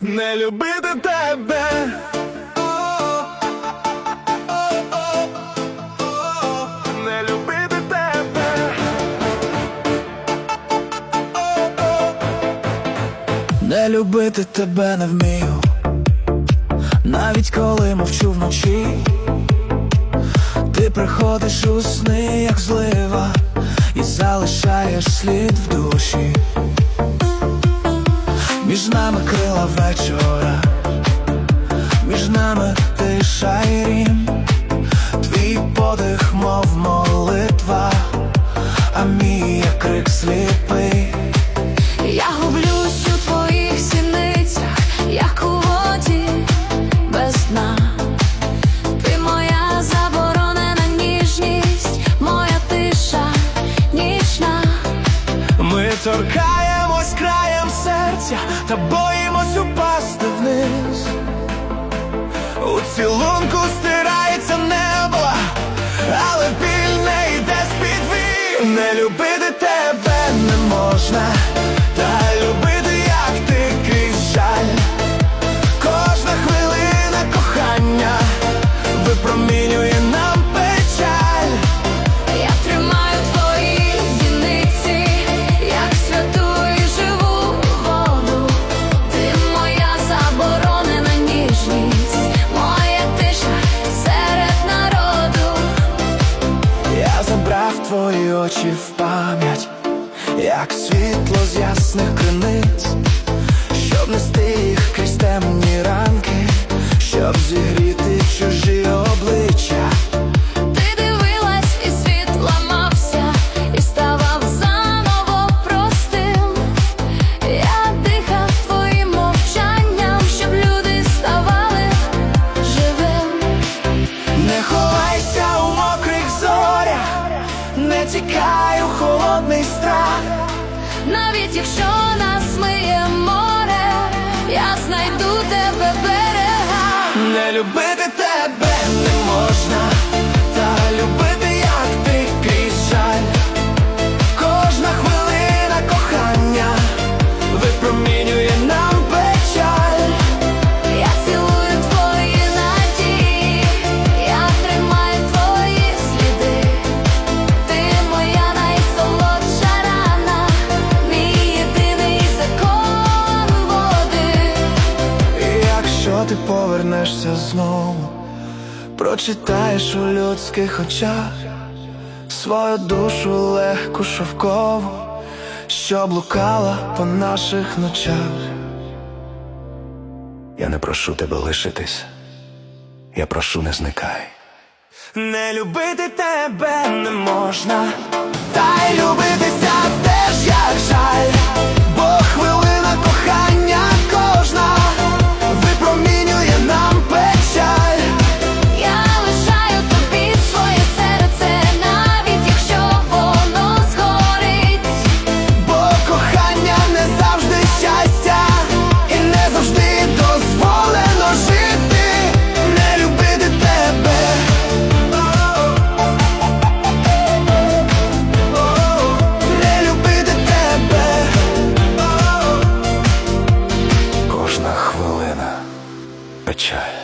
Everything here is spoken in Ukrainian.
не любити тебе. Не любити тебе. Не тебе не вмію, навіть коли мовчу вночі, ти приходиш у сни, як злива, і залишаєш слід в душі. Між нами крила вечора, між нами тиша рім, твій подих, мов молитва, а мій як крик сліпий. Та боїмось упасти вниз. У цілунку очі в пам'ять, як світло з ясних криниць, щоб нести їх крізь темні ранки, щоб зігріти чужі обличчя. Навіть якщо нас миє море, я знайду тебе берега. Не любити ти повернешся знову, прочитаєш у людських очах свою душу легку шовкову, що блукала по наших ночах. Я не прошу тебе лишитись, я прошу не зникай. Не любити тебе child.